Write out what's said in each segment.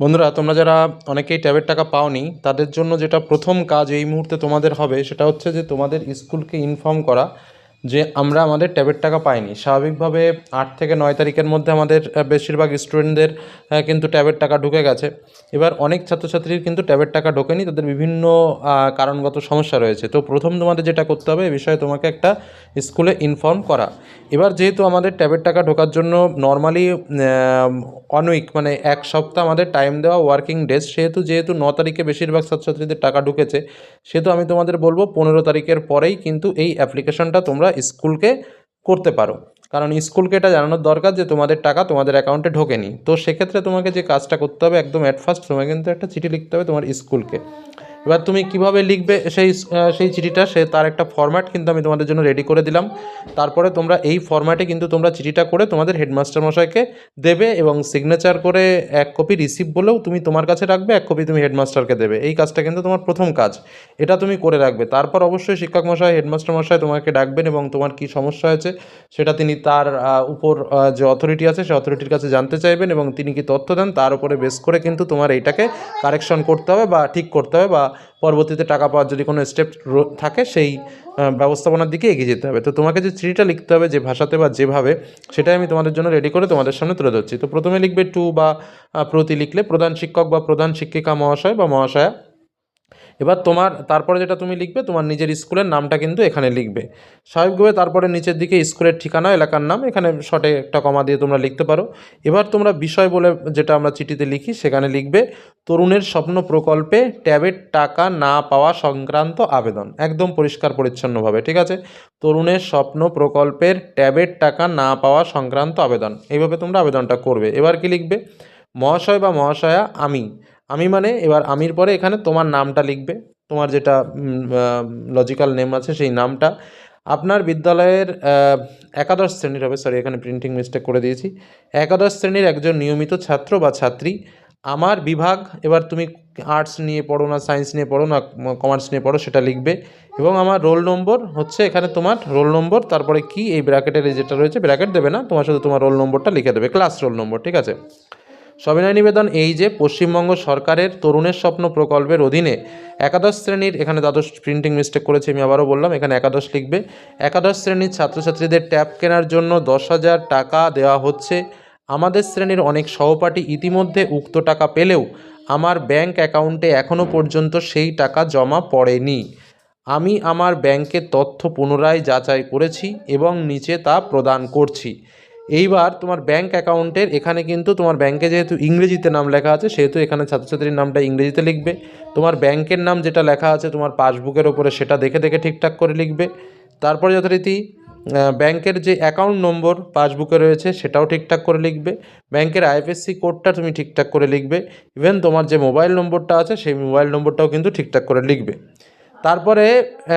বন্ধুরা, তোমরা যারা অনেকেই ট্যাবের টাকা পাওনি, তাদের জন্য যেটা প্রথম কাজ এই মুহূর্তে তোমাদের হবে সেটা হচ্ছে যে তোমাদের স্কুলকে ইনফর্ম করা। যে আমরা আমাদের ট্যাবের টাকা পাইনি। স্বাভাবিকভাবে আট থেকে নয় তারিখের মধ্যে আমাদের বেশিরভাগ স্টুডেন্টদের কিন্তু ট্যাবের টাকা ঢুকে গেছে। এবার অনেক ছাত্রছাত্রীর কিন্তু ট্যাবের টাকা ঢোকেনি। তাদের বিভিন্ন কারণগত সমস্যা রয়েছে। তো প্রথম তোমাদের যেটা করতে হবে, এ বিষয়ে তোমাকে একটা স্কুলে ইনফর্ম করা। এবার যেহেতু আমাদের ট্যাবের টাকা ঢোকার জন্য নর্মালি অন উইক মানে এক সপ্তাহ আমাদের টাইম দেওয়া ওয়ার্কিং ডেজ সেহেতু যেহেতু ন তারিখে বেশিরভাগ ছাত্রছাত্রীদের টাকা ঢুকেছে, সেহেতু আমি তোমাদের বলব পনেরো তারিখের পরেই কিন্তু এই অ্যাপ্লিকেশনটা তোমরা স্কুলকে করতে পারো। কারণ স্কুলকে এটা জানানোর দরকার যে তোমাদের টাকা তোমাদের অ্যাকাউন্টে ঢোকেনি। তো সেক্ষেত্রে তোমাকে যে কাজটা করতে হবে একদম অ্যাট ফার্স্ট তোমাকে কিন্তু একটা চিঠি লিখতে হবে তোমার স্কুলকে। এবার তুমি কীভাবে লিখবে সেই সেই চিঠিটা? সে তার একটা ফরম্যাট কিন্তু আমি তোমাদের জন্য রেডি করে দিলাম। তারপরে তোমরা এই ফরম্যাটে কিন্তু তোমরা চিঠিটা করে তোমাদের হেডমাস্টার মশাইকে দেবে এবং সিগনেচার করে এক কপি রিসিভ বলেও তুমি তোমার কাছে রাখবে, এক কপি তুমি হেডমাস্টারকে দেবে। এই কাজটা কিন্তু তোমার প্রথম কাজ। এটা তুমি করে রাখবে। তারপর অবশ্যই শিক্ষক মশাই হেডমাস্টার মশাই তোমাকে ডাকবেন এবং তোমার কি সমস্যা হয়েছে সেটা তিনি তার উপর যে অথরিটি আছে সেই অথরিটির কাছে জানতে চাইবেন এবং তিনি কি তথ্য দেন, তার উপরে বেস করে কিন্তু তোমার এইটাকে কারেকশন করতে হবে বা ঠিক করতে হবে বা পরবর্তীতে টাকা পাওয়ার যদি কোনো স্টেপ থাকে, সেই ব্যবস্থাপনার দিকে এগিয়ে যেতে হবে। তো তোমাকে যে চিঠিটা লিখতে হবে, যে ভাষাতে বা যেভাবে, সেটাই আমি তোমাদের জন্য রেডি করে তোমাদের সামনে তুলে ধরছি। তো প্রথমে লিখবে টু বা প্রতি লিখলে প্রধান শিক্ষক বা প্রধান শিক্ষিকা মহাশয় বা মহাশয়া। এবার তোমার, তারপরে যেটা তুমি লিখবে, তোমার নিজের স্কুলের নামটা কিন্তু এখানে লিখবে। স্বাভাবিকভাবে তারপরে নিচের দিকে স্কুলের ঠিকানা, এলাকার নাম, এখানে শর্টে একটা কমা দিয়ে তোমরা লিখতে পারো। এবার তোমরা বিষয় বলে যেটা আমরা চিঠিতে লিখি, সেখানে লিখবে, তরুণের স্বপ্ন প্রকল্পে ট্যাবের টাকা না পাওয়া সংক্রান্ত আবেদন। একদম পরিষ্কার পরিচ্ছন্নভাবে, ঠিক আছে? তরুণের স্বপ্ন প্রকল্পের ট্যাবের টাকা না পাওয়া সংক্রান্ত আবেদন। এইভাবে তোমরা আবেদনটা করবে। এবার কি লিখবে? মহাশয় বা মহাশয়া, আমি। আমি মানে এবার আমির পরে এখানে তোমার নামটা লিখবে। তোমার যেটা লজিক্যাল নেম আছে সেই নামটা। আপনার বিদ্যালয়ের একাদশ শ্রেণির হবে। সরি এখানে প্রিন্টিং মিস্টেক করে দিয়েছি। একাদশ শ্রেণির একজন নিয়মিত ছাত্র বা ছাত্রী, আমার বিভাগ, এবার তুমি আর্টস নিয়ে পড়ো না সায়েন্স নিয়ে পড়ো না কমার্স নিয়ে পড়ো, সেটা লিখবে। এবং আমার রোল নম্বর হচ্ছে এখানে তোমার রোল নম্বর তারপরে কি, এই ব্র্যাকেটের যেটা রয়েছে ব্র্যাকেট দেবে না। তোমার শুধু তোমার রোল নম্বরটা লিখে দেবে ক্লাস রোল নম্বর ঠিক আছে? সবিনয় নিবেদন এই যে, পশ্চিমবঙ্গ সরকারের তরুণের স্বপ্ন প্রকল্পের অধীনে একাদশ শ্রেণির, এখানে দ্বাদশ প্রিন্টিং মিস্টেক করেছি আমি আবারও বললাম, এখানে একাদশ লিখবে। একাদশ শ্রেণির ছাত্রছাত্রীদের ট্যাব কেনার জন্য দশ হাজার টাকা দেওয়া হচ্ছে। আমাদের শ্রেণির অনেক সহপাঠী ইতিমধ্যে উক্ত টাকা পেলেও আমার ব্যাংক অ্যাকাউন্টে এখনও পর্যন্ত সেই টাকা জমা পড়েনি। আমি আমার ব্যাংকের তথ্য পুনরায় যাচাই করেছি এবং নিচে তা প্রদান করছি। এইবার তোমার ব্যাঙ্ক অ্যাকাউন্টের, এখানে কিন্তু তোমার ব্যাংকে যেহেতু ইংরেজিতে নাম লেখা আছে, সেহেতু এখানে ছাত্রছাত্রীর নামটা ইংরেজিতে লিখবে। তোমার ব্যাংকের নাম যেটা লেখা আছে, তোমার পাসবুকের ওপরে সেটা দেখে দেখে ঠিকঠাক করে লিখবে। তারপরে যথারীতি ব্যাংকের যে অ্যাকাউন্ট নম্বর পাসবুকে রয়েছে, সেটাও ঠিকঠাক করে লিখবে। ব্যাংকের আইএফএসসি কোডটা তুমি ঠিকঠাক করে লিখবে। ইভেন তোমার যে মোবাইল নম্বরটা আছে, সেই মোবাইল নম্বরটাও কিন্তু ঠিকঠাক করে লিখবে। তারপরে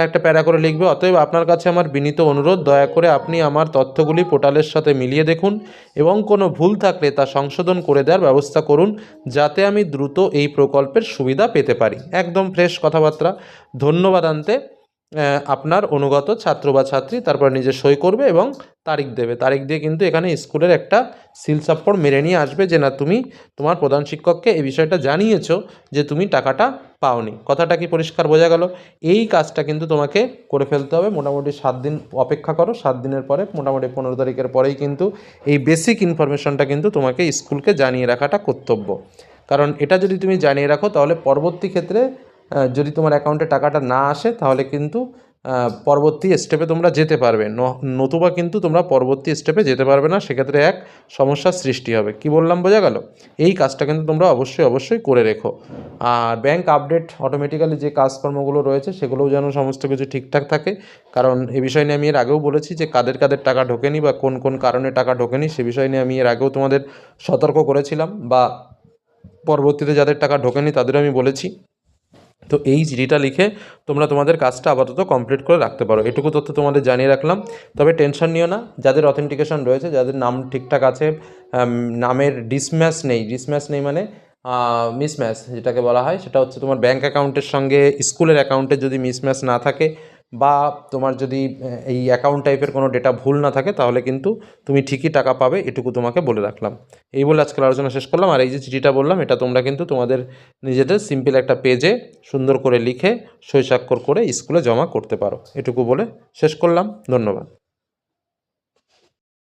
একটা প্যারা করে লিখবে, অতএব আপনার কাছে আমার বিনীত অনুরোধ, দয়া করে আপনি আমার তথ্যগুলি পোর্টালের সাথে মিলিয়ে দেখুন এবং কোনো ভুল থাকলে তা সংশোধন করে দেওয়ার ব্যবস্থা করুন, যাতে আমি দ্রুত এই প্রকল্পের সুবিধা পেতে পারি। একদম ফ্রেশ কথাবার্তা। ধন্যবাদ আনতে। আপনার অনুগত ছাত্র বা ছাত্রী তারপর নিজে সই করবে এবং তারিখ দেবে। তারিখ দিয়ে কিন্তু এখানে স্কুলের একটা সিল সাপ্পড় মেরে নিয়ে আসবে যে, না, তুমি তোমার প্রধান শিক্ষককে এই বিষয়টা জানিয়েছো যে, তুমি টাকাটা পাওনি। কথাটা কি পরিষ্কার বোঝা গেল? এই কাজটা কিন্তু তোমাকে করে ফেলতে হবে। মোটামুটি সাত দিন অপেক্ষা করো। সাত দিনের পরে, মোটামুটি পনেরো তারিখের পরেই কিন্তু এই বেসিক ইনফরমেশনটা কিন্তু তোমাকে স্কুলকে জানিয়ে রাখাটা কর্তব্য। কারণ এটা যদি তুমি জানিয়ে রাখো, তাহলে পরবর্তী ক্ষেত্রে যদি তোমার অ্যাকাউন্টে টাকাটা না আসে, তাহলে কিন্তু পরবর্তী স্টেপে তোমরা যেতে পারবে। নতুবা কিন্তু তোমরা পরবর্তী স্টেপে যেতে পারবে না, সেক্ষেত্রে এক সমস্যার সৃষ্টি হবে। কি বললাম, বোঝা গেল? এই কাজটা কিন্তু তোমরা অবশ্যই অবশ্যই করে রেখো। আর ব্যাংক আপডেট অটোমেটিক্যালি যে কাজকর্মগুলো রয়েছে, সেগুলোও যেন সমস্ত কিছু ঠিকঠাক থাকে। কারণ এ বিষয় নিয়ে আমি এর আগেও বলেছি যে, কাদের কাদের টাকা ঢোকেনি বা কোন কোন কারণে টাকা ঢোকেনি, সে বিষয় নিয়ে আমি এর আগেও তোমাদের সতর্ক করেছিলাম। বা পরবর্তীতে যাদের টাকা ঢোকেনি, তাদেরও আমি বলেছি। তো এই জিডিটা লিখে তোমরা তোমাদের কাজটা আপাতত কমপ্লিট করে রাখতে পারো। এটুকু তথ্য তোমাদের জানিয়ে রাখলাম। তবে টেনশন নিও না, যাদের অথেন্টিকেশন রয়েছে, যাদের নাম ঠিকঠাক আছে নামের ডিসম্যাচ নেই ডিসম্যাচ নেই মানে মিসম্যাচ যেটাকে বলা হয়, সেটা হচ্ছে তোমার ব্যাঙ্ক অ্যাকাউন্টের সঙ্গে, স্কুলের অ্যাকাউন্টে যদি মিসম্যাচ না থাকে বা তোমার যদি এই অ্যাকাউন্ট টাইপের কোনো ডেটা ভুল না থাকে, তাহলে কিন্তু তুমি ঠিকই টাকা পাবে, এটুকু তোমাকে বলে রাখলাম। এই বলে আজকাল আলোচনা শেষ করলাম। আর এই যে চিঠিটা বললাম, এটা তোমরা কিন্তু তোমাদের নিজেদের সিম্পল একটা পেজে সুন্দর করে লিখে সই স্বাক্ষর করে স্কুলে জমা করতে পারো। এটুকু বলে শেষ করলাম। ধন্যবাদ।